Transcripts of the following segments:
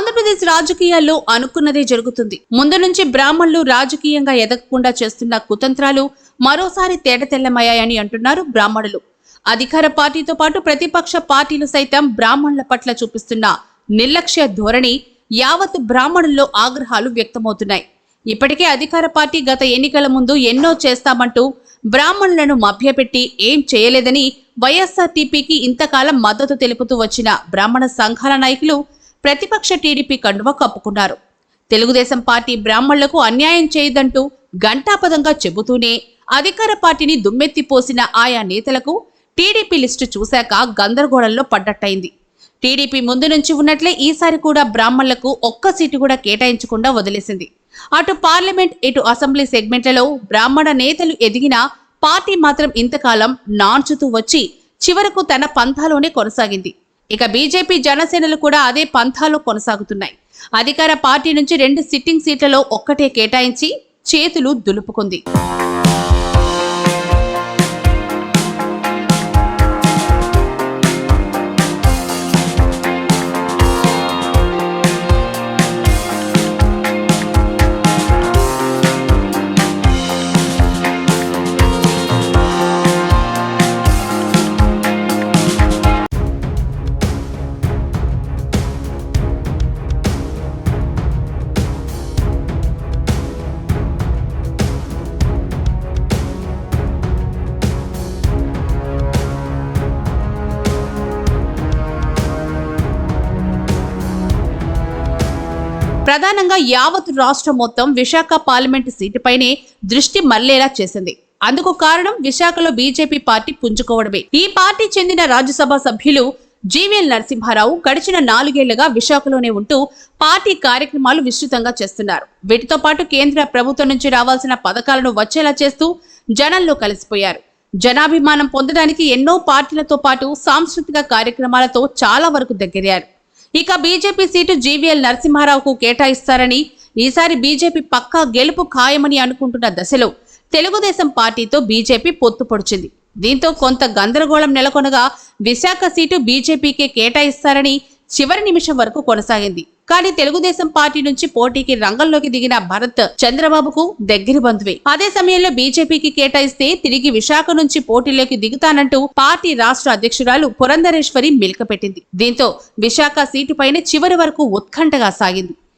Andhra Pradesh రాజకీయాల్లో అనుకున్నదే జరుగుతుంది. ముందు నుంచి బ్రాహ్మణులు రాజకీయంగా ఎదగకుండా చేస్తున్న కుతంత్రాలు మరోసారి తేటతెల్లమయ్యాయని అంటున్నారు బ్రాహ్మణులు. అధికార పార్టీతో పాటు ప్రతిపక్ష పార్టీలు సైతం బ్రాహ్మణుల పట్ల చూపిస్తున్న నిర్లక్ష్య ధోరణి యావత్ బ్రాహ్మణుల్లో ఆగ్రహాలు వ్యక్తమవుతున్నాయి. ఇప్పటికే అధికార పార్టీ గత ఎన్నికల ముందు ఎన్నో చేస్తామంటూ బ్రాహ్మణులను మభ్యపెట్టి ఏం చేయలేదని వైఎస్ఆర్టీపీకి ఇంతకాలం మద్దతు తెలుపుతూ వచ్చిన బ్రాహ్మణ సంఘాల నాయకులు ప్రతిపక్ష టీడీపీ కండువ కప్పుకున్నారు. తెలుగుదేశం పార్టీ బ్రాహ్మణులకు అన్యాయం చేయదంటూ ఘంటాపదంగా చెబుతూనే అధికార పార్టీని దుమ్మెత్తిపోసిన ఆయా నేతలకు టీడీపీ లిస్టు చూశాక గందరగోళంలో పడ్డట్టయింది. టీడీపీ ముందు నుంచి ఉన్నట్లే ఈసారి కూడా బ్రాహ్మణులకు ఒక్క సీటు కూడా కేటాయించకుండా వదిలేసింది. అటు పార్లమెంట్ ఇటు అసెంబ్లీ సెగ్మెంట్లలో బ్రాహ్మణ నేతలు ఎదిగినా పార్టీ మాత్రం ఇంతకాలం నాంచుతూ వచ్చి చివరకు తన పంథాలోనే కొనసాగింది. ఇక బీజేపీ జనసేనలు కూడా అదే పంథాలో కొనసాగుతున్నాయి. అధికార పార్టీ నుంచి రెండు సిట్టింగ్ సీట్లలో ఒక్కటే కేటాయించి చేతులు దులుపుకుంది. ప్రధానంగా యావత్ రాష్ట్రం మొత్తం విశాఖ పార్లమెంటు సీటుపైనే దృష్టి మళ్ళేలా చేసింది. అందుకు కారణం విశాఖలో బీజేపీ పార్టీ పుంజుకోవడమే. ఈ పార్టీ చెందిన రాజ్యసభ సభ్యులు జీవీఎల్ నరసింహారావు గడిచిన నాలుగేళ్ళుగా విశాఖలోనే ఉంటూ పార్టీ కార్యక్రమాలు విస్తృతంగా చేస్తున్నారు. వీటితో పాటు కేంద్ర ప్రభుత్వం నుంచి రావాల్సిన పథకాలను వచ్చేలా చేస్తూ జనంలో కలిసిపోయారు. జనాభిమానం పొందడానికి ఎన్నో పార్టీలతో పాటు సాంస్కృతిక కార్యక్రమాలతో చాలా వరకు దగ్గరయ్యారు. ఇక బీజేపీ సీటు జీవీఎల్ నరసింహారావుకు కేటాయిస్తారని ఈసారి బీజేపీ పక్కా గెలుపు ఖాయమని అనుకుంటున్న దశలో తెలుగుదేశం పార్టీతో బీజేపీ పొత్తు పొడిచింది. దీంతో కొంత గందరగోళం నెలకొనగా విశాఖ సీటు బీజేపీకే కేటాయిస్తారని చివరి నిమిషం వరకు కొనసాగింది. కానీ తెలుగుదేశం పార్టీ నుంచి పోటీకి రంగంలోకి దిగిన భరత్ చంద్రబాబుకు దగ్గర బంధువే. అదే సమయంలో బీజేపీకి కేటాయిస్తే తిరిగి విశాఖ నుంచి పోటీలోకి దిగుతానంటూ పార్టీ రాష్ట్ర అధ్యక్షురాలు పురంధరేశ్వరి మిల్కపెట్టింది. దీంతో విశాఖ సీటుపైన చివరి వరకు ఉత్కంఠగా సాగింది.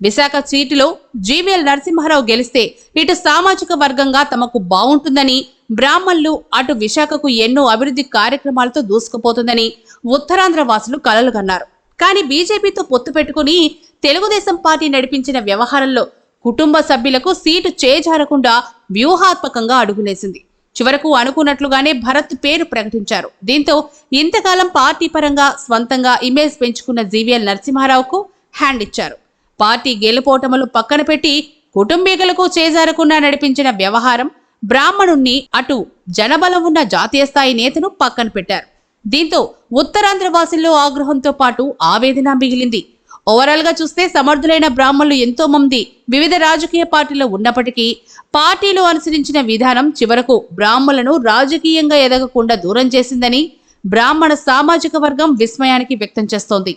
విశాఖ సీటులో జీవీఎల్ నరసింహారావు గెలిస్తే ఇటు సామాజిక వర్గంగా తమకు బాగుంటుందని బ్రాహ్మణులు అటు విశాఖకు ఎన్నో అభివృద్ధి కార్యక్రమాలతో దూసుకుపోతుందని ఉత్తరాంధ్ర వాసులు కలలుగన్నారు కానీ బీజేపీతో పొత్తు పెట్టుకుని తెలుగుదేశం పార్టీ నడిపించిన వ్యవహారంలో కుటుంబ సభ్యులకు సీటు చేజారకుండా వ్యూహాత్మకంగా అడుగులేసింది చివరకు అనుకున్నట్లుగానే భరత్ పేరు ప్రకటించారు. దీంతో ఇంతకాలం పార్టీ పరంగా స్వంతంగా ఇమేజ్ పెంచుకున్న జీవీఎల్ నరసింహారావుకు హ్యాండ్ ఇచ్చారు. పార్టీ గెలుపోటములు పక్కన పెట్టి కుటుంబీకులకు చేజారకుండా నడిపించిన వ్యవహారం బ్రాహ్మణుణ్ణి అటు జనబలం ఉన్న జాతీయ స్థాయి నేతను పక్కన పెట్టారు. దీంతో ఉత్తరాంధ్ర వాసుల్లో ఆగ్రహంతో పాటు ఆవేదన మిగిలింది. ఓవరాల్గా చూస్తే సమర్థులైన బ్రాహ్మణులు ఎంతో మంది వివిధ రాజకీయ పార్టీలో ఉన్నప్పటికీ పార్టీలు అనుసరించిన విధానం చివరకు బ్రాహ్మణులను రాజకీయంగా ఎదగకుండా దూరం చేసిందని బ్రాహ్మణ సామాజిక వర్గం విస్మయానికి వ్యక్తం చేస్తోంది.